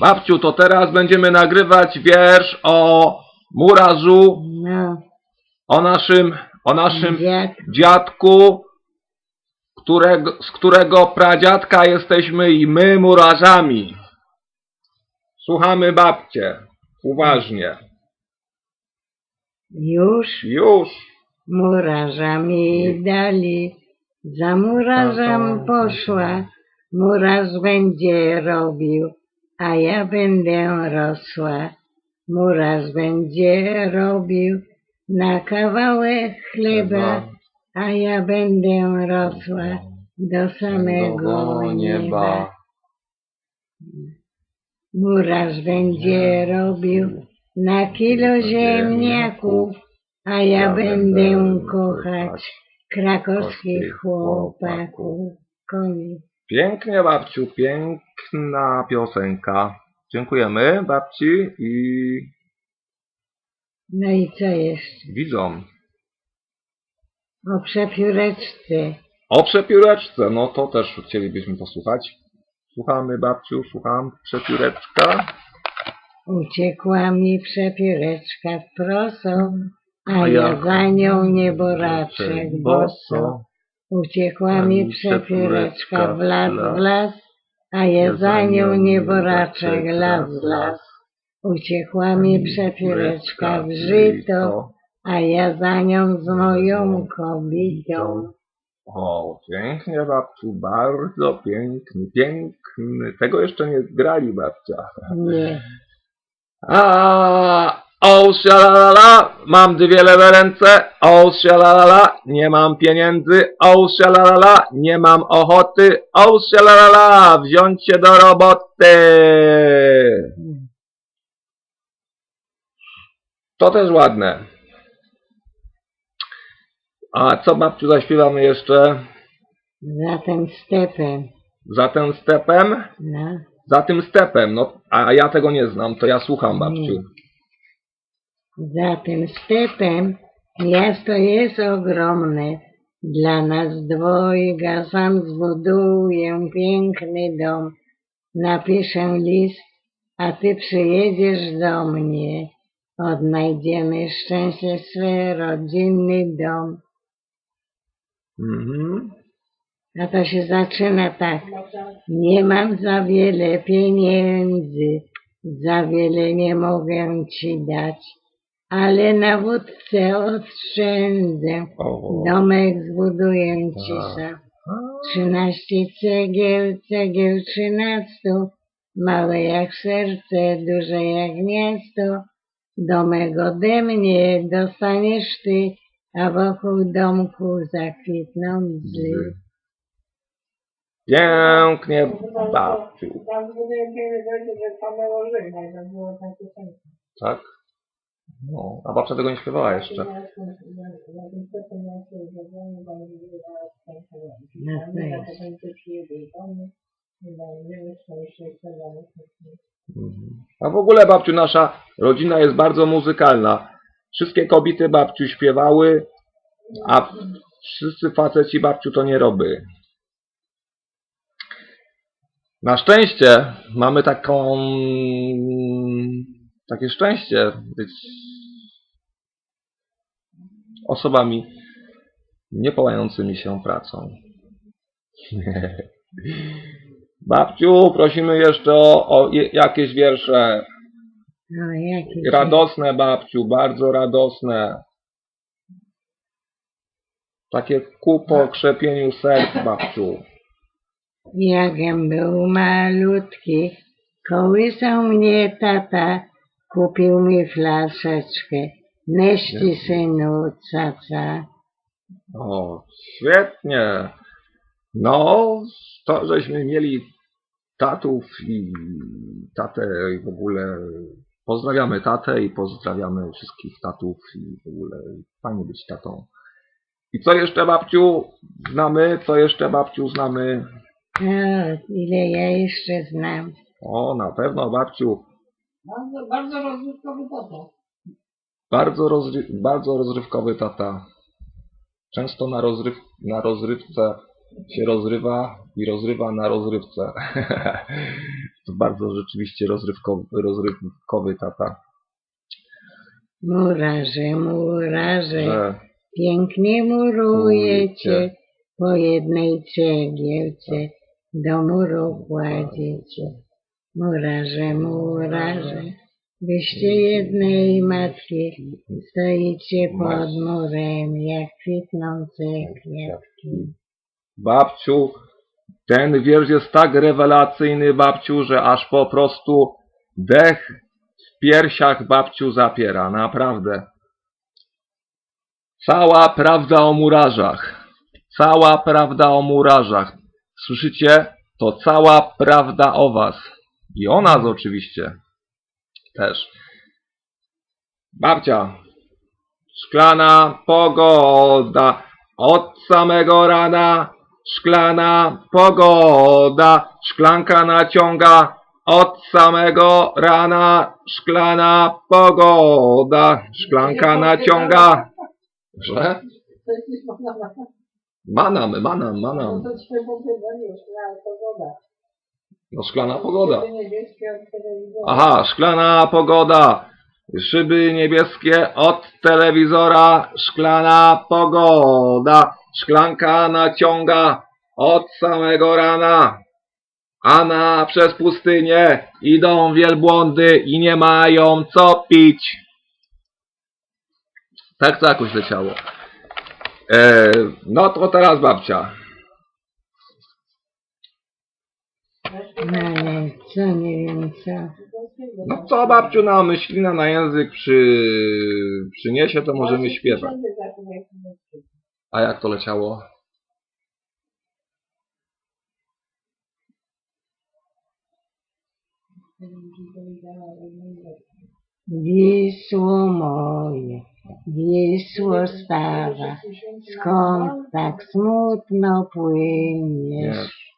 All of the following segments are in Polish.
Babciu, to teraz będziemy nagrywać wiersz o murarzu, No, o naszym, o naszym dziad, dziadku, którego, z którego pradziadka jesteśmy i my murarzami. Słuchamy babcie. Uważnie. już Już. murarzami dali. Za murarzem poszła, murarz będzie robił, a ja będę rosła. Murarz będzie robił na kawałek chleba, a ja będę rosła do samego nieba. Murarz będzie robił na kilo ziemniaków, a ja będę kochać krakowskich chłopaków. Koniec. Pięknie, babciu, piękna piosenka. Dziękujemy babci i No i co jeszcze? widzom. O przepióreczce. O przepióreczce, no to też chcielibyśmy posłuchać. Słuchamy babciu, słucham. Przepióreczka. Uciekła mi przepióreczka w proso, a ja za nią nieboraczek boso. Uciekła mi przepióreczka w las, w las, a ja za nią nieboraczek las, las. Uciekła mi przepióreczka w żyto, a ja za nią z moją kobietą. O, pięknie babciu, bardzo piękny, piękny. Tego jeszcze nie grali babcia. Nie, A, o, sialalala, mam dwie lewe ręce, o, sialalala, nie mam pieniędzy, o, sialalala, nie mam ochoty, o, sialalala, wziąć się do roboty. To też ładne. A co babciu zaśpiewamy jeszcze? za tym stepem, Za tym stepem? no. Za tym stepem, no, a ja tego nie znam, to ja słucham babciu. Za tym stepem miasto jest ogromne. Dla nas dwojga sam zbuduję piękny dom. Napiszę list, a ty przyjedziesz do mnie. Odnajdziemy szczęście swe, rodzinny dom. Mhm. A to się zaczyna tak. Nie mam za wiele pieniędzy, za wiele nie mogę ci dać, ale na wódce oszczędzę, domek zbuduję ci Tak. sam. Trzynaście cegieł, cegieł trzynastu, małe jak serce, duże jak miasto. Domek ode mnie dostaniesz ty, a wokół domku zakwitną bzy. Pięknie, babciu. Tam że to było takie. Tak? No, a babcia tego nie śpiewała jeszcze. Mhm. A w ogóle, babciu, nasza rodzina jest bardzo muzykalna. Wszystkie kobiety, babciu, śpiewały, a wszyscy faceci, babciu, to nie robią. Na szczęście mamy taką... takie szczęście być osobami niepałającymi się pracą. Babciu, prosimy jeszcze o, o jakieś wiersze. No, jakie Radosne, babciu, bardzo radosne. Takie ku pokrzepieniu serc, babciu. Jakem był malutki, kołysał mnie tata, kupił mi flaszeczkę. Neści synu caca. O, świetnie. No, to żeśmy mieli tatów i tatę i w ogóle pozdrawiamy tatę i pozdrawiamy wszystkich tatów i w ogóle fajnie być tatą. I co jeszcze babciu znamy? Co jeszcze babciu znamy? O, ile ja jeszcze znam. O, na pewno babciu. Bardzo, bardzo rozrywkowy tata. Bardzo, rozry bardzo rozrywkowy tata. Często na, rozryw na rozrywce się rozrywa i rozrywa na rozrywce. to bardzo rzeczywiście rozrywkowy, rozrywkowy tata. Murarze, murarze, pięknie murujecie, po jednej cegiełce do muru kładziecie. Murarze, murarze, wyście jednej matki, stoicie pod murem jak kwitnące kwiatki. babciu, ten wiersz jest tak rewelacyjny, babciu, że aż po prostu dech w piersiach babciu zapiera, naprawdę. Cała prawda o murarzach. Cała prawda o murarzach. Słyszycie? To cała prawda o was. I o nas oczywiście. Też. Babcia. Szklana pogoda. Od samego rana. Szklana pogoda. Szklanka naciąga. Od samego rana. Szklana pogoda. Szklanka naciąga. Że? Manam, manam, manam. To ci pogoda. No szklana pogoda. Aha, szklana pogoda. Szyby niebieskie od telewizora. Szklana pogoda. Szklanka naciąga od samego rana. A na przez pustynię idą wielbłądy i nie mają co pić. Tak to jakoś leciało. E, no to teraz babcia. No ale co, nie wiem co. No co babciu na myślina na język przy... przyniesie, to możemy śpiewać. A jak to leciało? Wisło moje, Wisło stawa, skąd tak smutno płyniesz?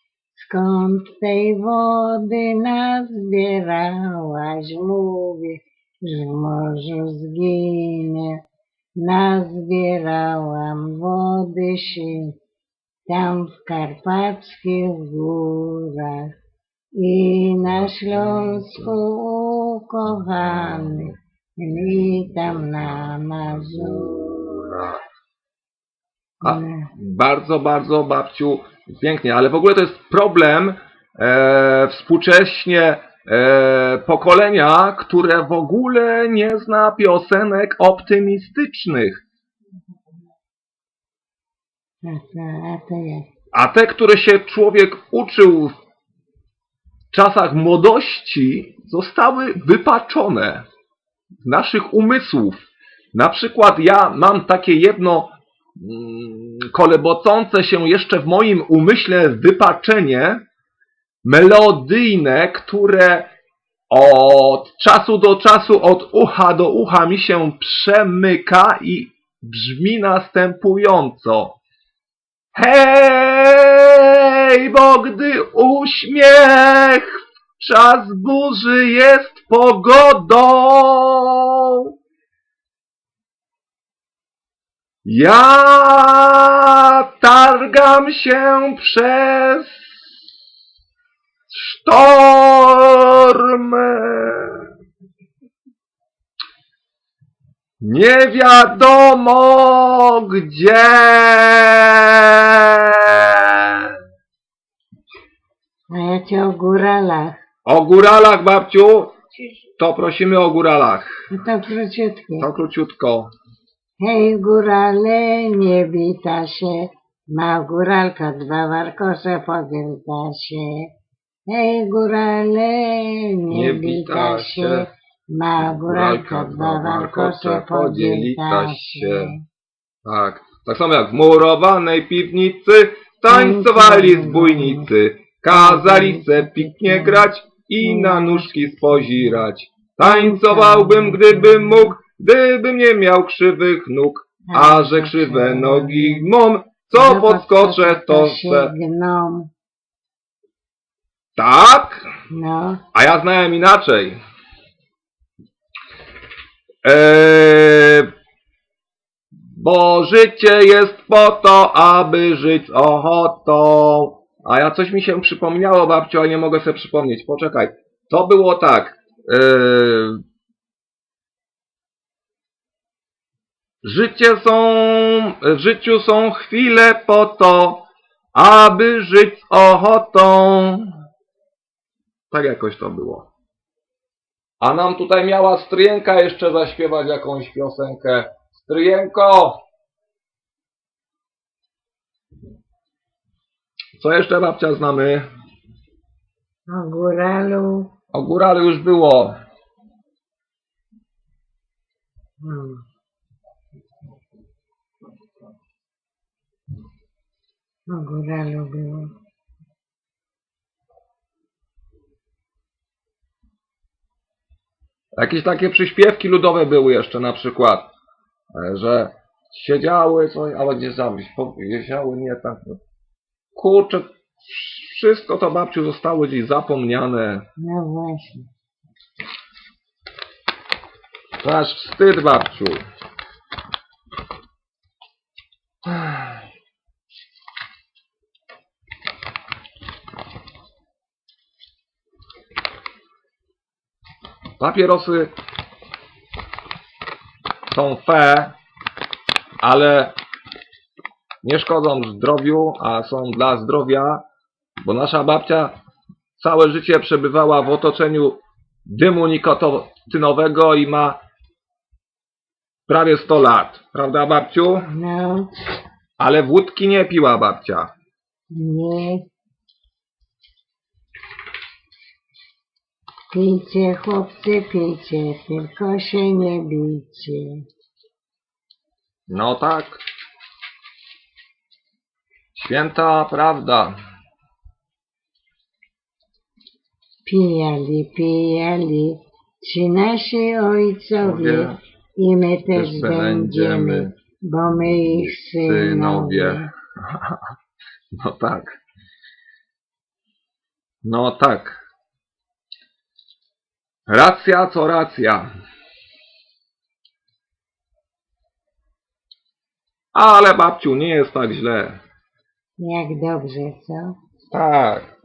Skąd tej wody nazbierałaś? Mówię, że w morzu zginę. Nazbierałam wody się tam w karpackich górach i na Śląsku ukochany i tam na Mazurach. A, bardzo, bardzo babciu pięknie, ale w ogóle to jest problem e, współcześnie e, pokolenia, które w ogóle nie zna piosenek optymistycznych. A te, które się człowiek uczył w czasach młodości, zostały wypaczone z naszych umysłów. Na przykład ja mam takie jedno kolebocące się jeszcze w moim umyśle wypaczenie melodyjne, które od czasu do czasu, od ucha do ucha mi się przemyka i brzmi następująco. Hej, bo gdy uśmiech czas burzy jest pogodą. Ja targam się przez sztormy. Nie wiadomo gdzie. A ja cię o góralach. O góralach, babciu, to prosimy o góralach. No to króciutkie. To króciutko. Hej górale, nie bita się, ma góralka dwa warkosze, podzielta się. Hej górale, nie bita się, ma góralka dwa warkosze, podzielta się. Tak. Tak samo jak w murowanej piwnicy tańcowali zbójnicy. Kazali se piknie grać i na nóżki spozirać. Tańcowałbym, gdybym mógł, gdybym nie miał krzywych nóg. A że krzywe nogi mam, co podskoczę, to se... Tak? No, A ja znałem inaczej. Eee, bo życie jest po to, aby żyć z ochotą. A ja coś mi się przypomniało, babciu, ale nie mogę sobie przypomnieć. Poczekaj. To było tak. Yy... Życie są, w życiu są chwile po to, aby żyć z ochotą. Tak jakoś to było. A nam tutaj miała stryjenka jeszcze zaśpiewać jakąś piosenkę. Stryjenko! Co jeszcze babcia znamy? O góralu. O górale już było. Hmm. O góralu było. Jakieś takie przyśpiewki ludowe były jeszcze na przykład, e, że siedziały coś, ale gdzie zabić, powiedziały nie tak. Kurczę, wszystko to babciu zostało gdzieś zapomniane. No właśnie. Aż wstyd babciu. Papierosy są fe, ale nie szkodzą zdrowiu, a są dla zdrowia, bo nasza babcia całe życie przebywała w otoczeniu dymu nikotynowego i ma prawie 100 lat. Prawda, babciu? No, Ale wódki nie piła babcia. nie. Pijcie, chłopcy, pijcie, tylko się nie bijcie. No tak. Święta prawda. Pijali, pijali ci nasi ojcowie i my też będziemy, bo my ich. Synowie. No tak. No tak. Racja co racja. Ale babciu, nie jest tak źle. Jak dobrze, co? Tak.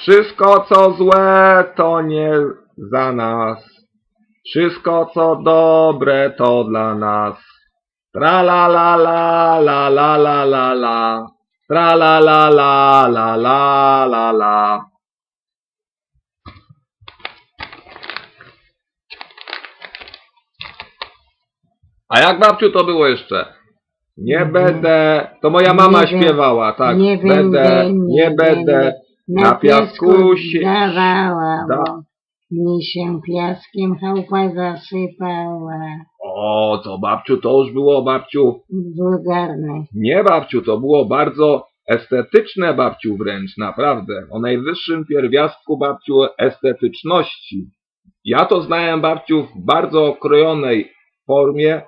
Wszystko co złe to nie za nas. Wszystko co dobre to dla nas. Tra la la la la la la la la. Tra la la la la la la la. A jak babciu to było jeszcze? Nie będę, to moja mama Nie bę- śpiewała, tak. nie będę, nie nie będę będę na piasku się dawała, da- bo mi się piaskiem chałupa zasypała. O, to babciu, to już było babciu. Wulgarne. Nie babciu, to było bardzo estetyczne babciu wręcz, naprawdę. O najwyższym pierwiastku babciu estetyczności. Ja to znałem babciu w bardzo okrojonej formie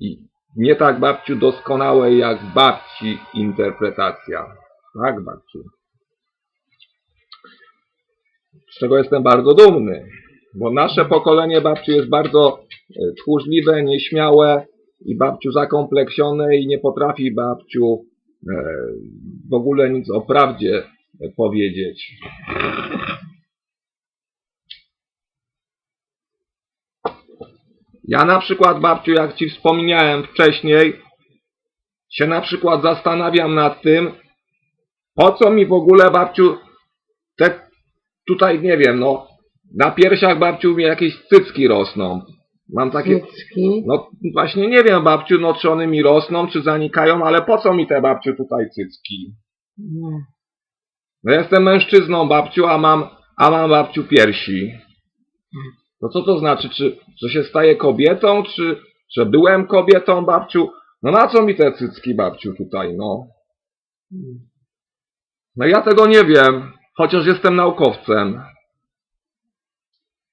i nie tak babciu doskonałej jak babci interpretacja. Tak babciu. Z czego jestem bardzo dumny. Bo nasze pokolenie babciu jest bardzo e, tchórzliwe, nieśmiałe i babciu zakompleksione i nie potrafi babciu e, w ogóle nic o prawdzie powiedzieć. Ja na przykład, babciu, jak ci wspomniałem wcześniej, się na przykład zastanawiam nad tym, po co mi w ogóle, babciu, te tutaj, nie wiem, no, na piersiach, babciu, mi jakieś cycki rosną. Mam takie, Cycki. no właśnie nie wiem, babciu, no czy one mi rosną, czy zanikają, ale po co mi te, babciu, tutaj cycki? No. No jestem mężczyzną, babciu, a mam, a mam babciu piersi. No co to znaczy, czy, że się staję kobietą, czy, że byłem kobietą, babciu? No na co mi te cycki, babciu, tutaj, no? No ja tego nie wiem, chociaż jestem naukowcem.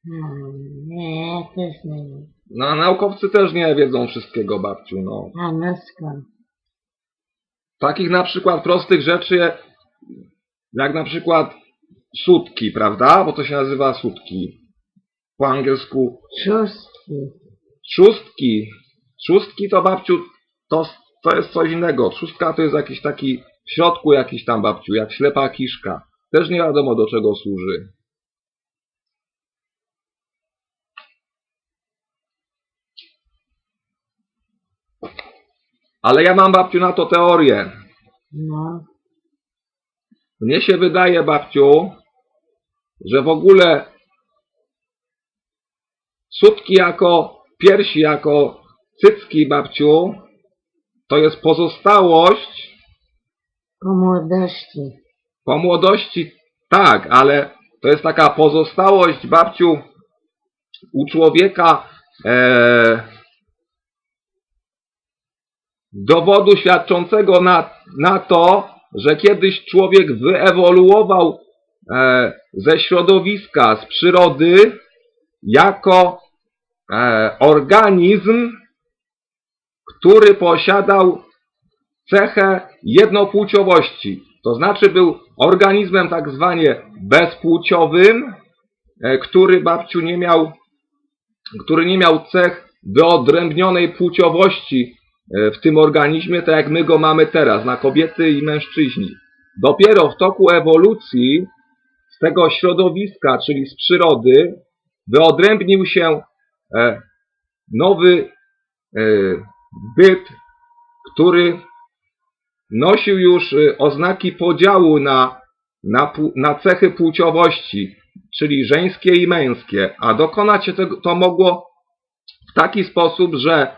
No, nie, ja też nie wiem. No a naukowcy też nie wiedzą wszystkiego, babciu, no. A no skąd? Takich na przykład prostych rzeczy, jak na przykład sutki, prawda? Bo to się nazywa sutki. Po angielsku Szóstki. Szóstki. Szóstki to babciu to, to jest coś innego. Trzustka to jest jakiś taki w środku jakiś tam babciu, jak ślepa kiszka. Też nie wiadomo do czego służy. Ale ja mam babciu na to teorię. No, Mnie się wydaje, babciu, że w ogóle sutki jako piersi, jako cycki, babciu, to jest pozostałość po młodości. Po młodości, tak, ale to jest taka pozostałość, babciu, u człowieka e, dowodu świadczącego na, na to, że kiedyś człowiek wyewoluował e, ze środowiska, z przyrody, jako e, organizm, który posiadał cechę jednopłciowości. To znaczy był organizmem tak zwanie bezpłciowym, e, który babciu nie miał, który nie miał cech wyodrębnionej płciowości e, w tym organizmie, tak jak my go mamy teraz, na kobiety i mężczyźni. Dopiero w toku ewolucji z tego środowiska, czyli z przyrody, wyodrębnił się e, nowy byt, który nosił już y, oznaki podziału na, na, na cechy płciowości, czyli żeńskie i męskie, a dokonać się tego, to mogło w taki sposób, że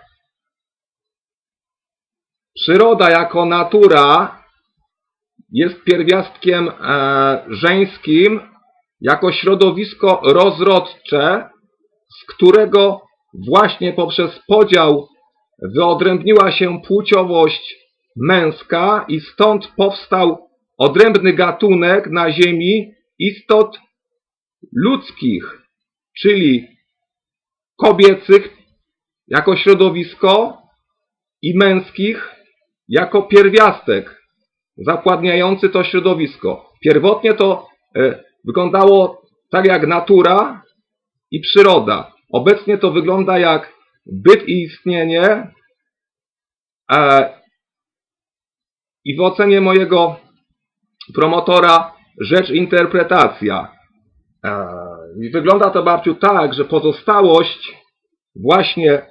przyroda jako natura jest pierwiastkiem e, żeńskim, jako środowisko rozrodcze, z którego właśnie poprzez podział wyodrębniła się płciowość męska i stąd powstał odrębny gatunek na Ziemi istot ludzkich, czyli kobiecych jako środowisko i męskich jako pierwiastek zapładniający to środowisko. Pierwotnie to e, wyglądało tak jak natura i przyroda. Obecnie to wygląda jak byt i istnienie, e, i w ocenie mojego promotora rzecz interpretacja. E, I wygląda to babciu tak, że pozostałość właśnie e,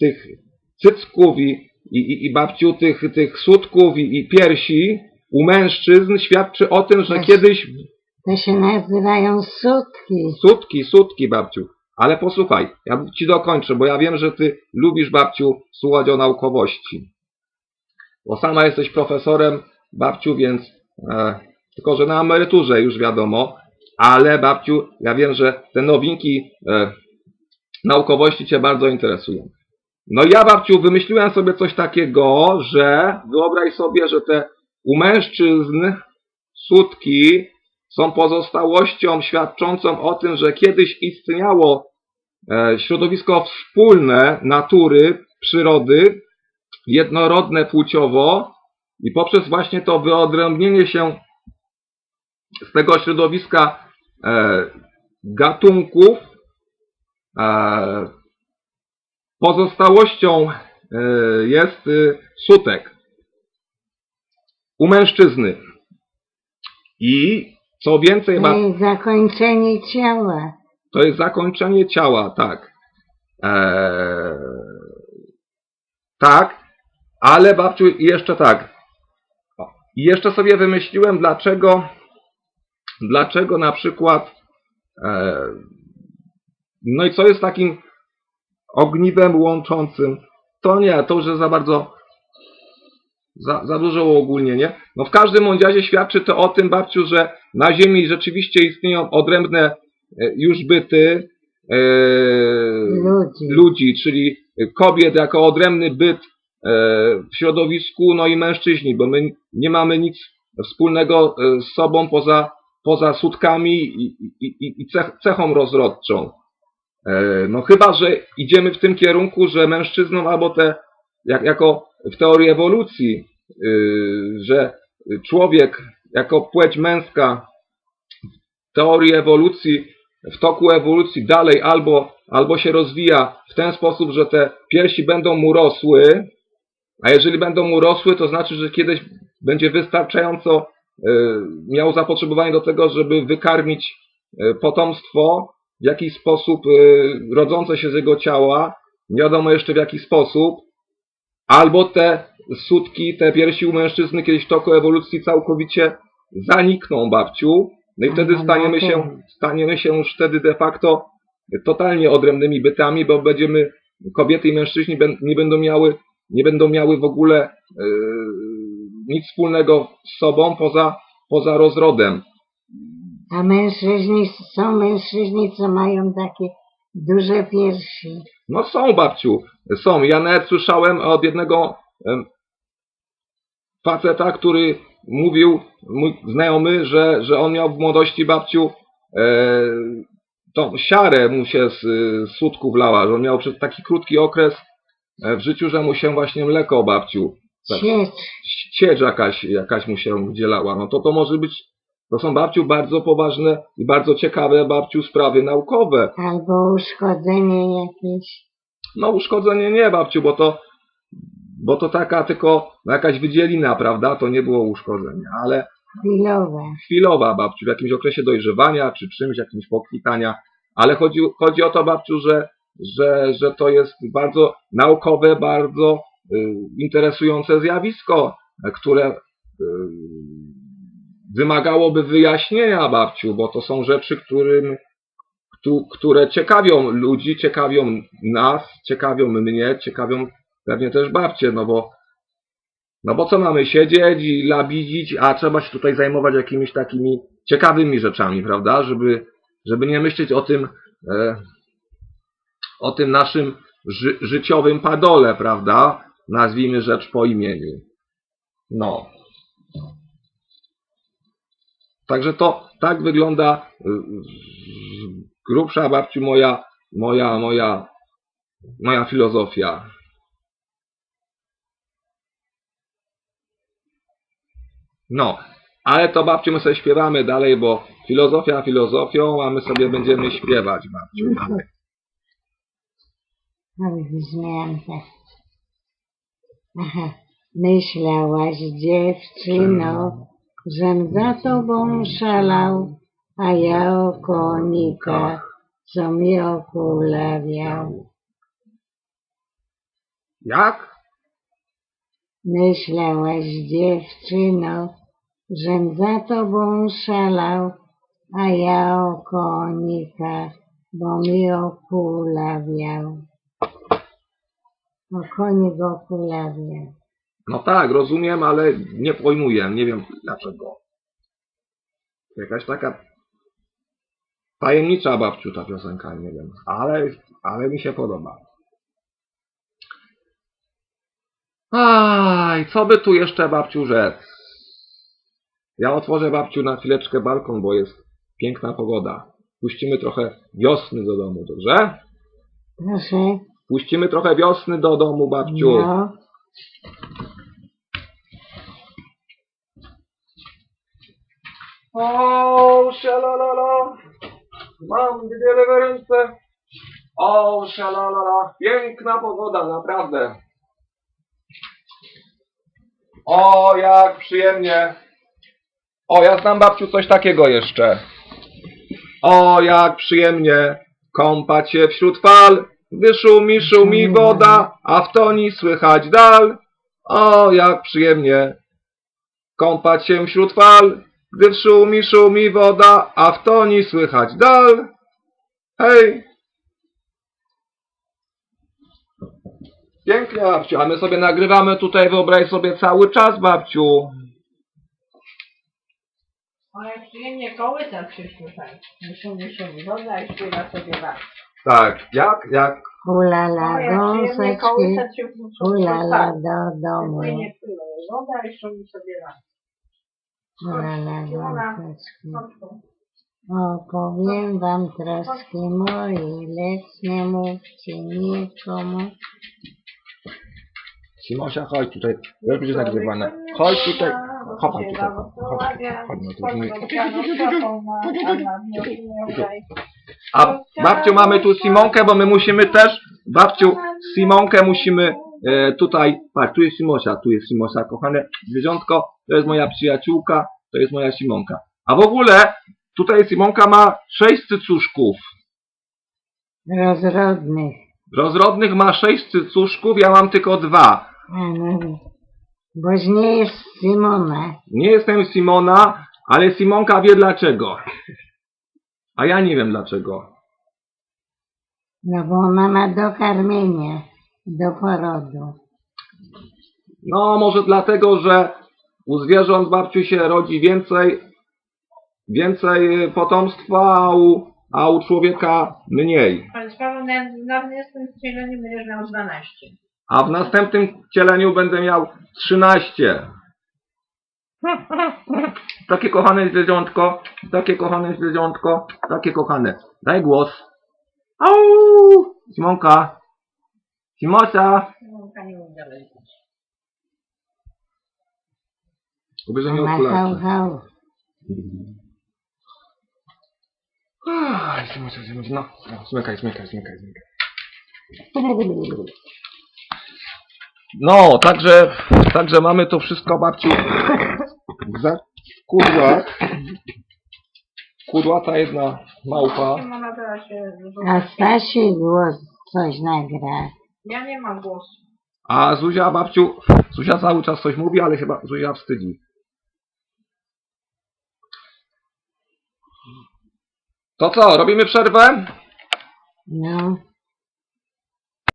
tych cycków i, i, i- babciu tych, tych sutków i, i piersi u mężczyzn świadczy o tym, że kiedyś To się nazywają sutki. Sutki, sutki, babciu. Ale posłuchaj, ja ci dokończę, bo ja wiem, że ty lubisz, babciu, słuchać o naukowości. Bo sama jesteś profesorem, babciu, więc e, tylko, że na emeryturze już wiadomo, ale babciu, ja wiem, że te nowinki e, naukowości cię bardzo interesują. No ja, babciu, wymyśliłem sobie coś takiego, że wyobraź sobie, że te u mężczyzn sutki są pozostałością świadczącą o tym, że kiedyś istniało e, środowisko wspólne natury, przyrody, jednorodne płciowo i poprzez właśnie to wyodrębnienie się z tego środowiska e, gatunków e, pozostałością e, jest e, sutek u mężczyzny. I co więcej, ma, To jest zakończenie ciała. to jest zakończenie ciała, tak. Eee, tak, ale babciu, jeszcze tak. I jeszcze sobie wymyśliłem, dlaczego, dlaczego na przykład, e, no i co jest takim ogniwem łączącym. To nie, to już jest za bardzo, za, za dużo uogólnienie. No w każdym razie świadczy to o tym, babciu, że na Ziemi rzeczywiście istnieją odrębne e, już byty e, Ludzi. ludzi, czyli kobiet jako odrębny byt w środowisku, no i mężczyźni, bo my nie mamy nic wspólnego e, z sobą poza, poza sutkami i, i, i, cech, cechą rozrodczą. E, No chyba, że idziemy w tym kierunku, że mężczyznom albo te, jak, jako w teorii ewolucji, y, że człowiek jako płeć męska w teorii ewolucji w toku ewolucji dalej albo, albo się rozwija w ten sposób, że te piersi będą mu rosły, a jeżeli będą mu rosły, to znaczy, że kiedyś będzie wystarczająco e, miał zapotrzebowanie do tego, żeby wykarmić e, potomstwo w jakiś sposób e, rodzące się z jego ciała, nie wiadomo jeszcze w jaki sposób, albo te sutki, te piersi u mężczyzny kiedyś w toku ewolucji całkowicie zanikną, babciu, no i wtedy Aha, staniemy no się, staniemy się już wtedy de facto totalnie odrębnymi bytami, bo będziemy, kobiety i mężczyźni nie będą miały, nie będą miały w ogóle yy, nic wspólnego z sobą poza, poza rozrodem. A mężczyźni, są mężczyźni, co mają takie duże piersi. No są, babciu, są. Ja nawet słyszałem od jednego faceta, który mówił, mój znajomy, że, że on miał w młodości, babciu, e, tą siarę mu się z, z sutków lała, że on miał przez taki krótki okres e, w życiu, że mu się właśnie mleko, babciu, tak, ciecz jakaś, jakaś mu się udzielała. No to to może być, to są, babciu, bardzo poważne i bardzo ciekawe, babciu, sprawy naukowe. Albo uszkodzenie jakieś. No uszkodzenie nie, babciu, bo to, bo to taka tylko jakaś wydzielina, prawda? To nie było uszkodzenie, ale chwilowe. chwilowa, babciu, w jakimś okresie dojrzewania, czy czymś, jakimś pokwitania. Ale chodzi, chodzi o to, babciu, że, że, że to jest bardzo naukowe, bardzo y, interesujące zjawisko, które y, wymagałoby wyjaśnienia, babciu, bo to są rzeczy, którym, któ- które ciekawią ludzi, ciekawią nas, ciekawią mnie, ciekawią pewnie też babcie, no bo no bo co mamy siedzieć i labidzić, a trzeba się tutaj zajmować jakimiś takimi ciekawymi rzeczami, prawda? Żeby, żeby nie myśleć o tym, e, o tym naszym ży, życiowym padole, prawda? Nazwijmy rzecz po imieniu. No. Także to tak wygląda y, grubsza babciu moja, moja, moja, moja filozofia. No, ale to babciu my sobie śpiewamy dalej, bo filozofia filozofią, a my sobie będziemy śpiewać babciu No wzmianka. Aha. Myślałaś, dziewczyno, żem za tobą szalał, a ja o konikach, co mi okulawiał. Jak? Myślałaś, dziewczyno, żem za tobą szalał, a ja o konikach, bo mi okulawiał. O konik okulawiał. No tak, rozumiem, ale nie pojmuję, nie wiem dlaczego. Jakaś taka tajemnicza babciu ta piosenka, nie wiem, ale, ale mi się podoba. Aj, co by tu jeszcze babciu rzec? Ja otworzę babciu na chwileczkę balkon, bo jest piękna pogoda. Puścimy trochę wiosny do domu, dobrze? Proszę, Puścimy trochę wiosny do domu, babciu. no, O, szalalala, mam wiele w ręce. O, szalalala, piękna pogoda, naprawdę. O, jak przyjemnie. O, ja znam babciu coś takiego jeszcze. O, jak przyjemnie kąpać się wśród fal, gdy szumi, szumi woda, a w toni słychać dal. O, jak przyjemnie kąpać się wśród fal, gdy szumi, szumi woda, a w toni słychać dal. Hej! Pięknie, babciu, a my sobie nagrywamy tutaj, wyobraź sobie, cały czas, babciu. Ale przyjemnie kołysać się tutaj. Muszą, muszą woda i śpiewa sobie was. Tak, jak, jak? ulala, gąseczki, ulala tak. do domu. Płynie, płynie woda i szumi sobie was. Ulala, Ula. gąseczki. Chodź, Opowiem wam troski moje, lecz nie mówcie nikomu. Simosia, chodź tutaj. Już będzie nagrywane. Chodź tutaj. Chopam tutaj. Chodź, chodź, no to mój. A babciu mamy tu Simonkę, bo my musimy też, babciu, Simonkę musimy e, tutaj, patrz, tu jest Simosia, tu jest Simosia, kochane zwierzątko, to jest moja przyjaciółka, to jest moja Simonka. A w ogóle, tutaj Simonka ma sześć cycuszków. Rozrodnych. Rozrodnych ma sześć cycuszków, ja mam tylko dwa. A no, boś nie jest Simona. Nie jestem Simona, ale Simonka wie dlaczego. A ja nie wiem dlaczego. No bo ona ma do karmienia, do porodu. No, może dlatego, że u zwierząt babciu się rodzi więcej, więcej potomstwa, a u, a u człowieka mniej. Ale sprawą na, na następnym wcieleniu będziesz miał 12. A w następnym cieleniu będę miał 13. Takie kochane zwierzątko, takie kochane zwierzątko, takie kochane. Daj głos. Au! Simonka. Simosa. No, nie umie dalej. Ubierze mi. Aj, Simosia, Simosia, no. Zmykaj, zmykaj, zmykaj, zmykaj. No, także, także mamy to wszystko, babciu, za kudłach. Kudłata jedna małpa. Się A Stasi głos coś nagra. Ja nie mam głosu. A Zuzia, babciu, Zuzia cały czas coś mówi, ale chyba Zuzia wstydzi. To co, robimy przerwę? No,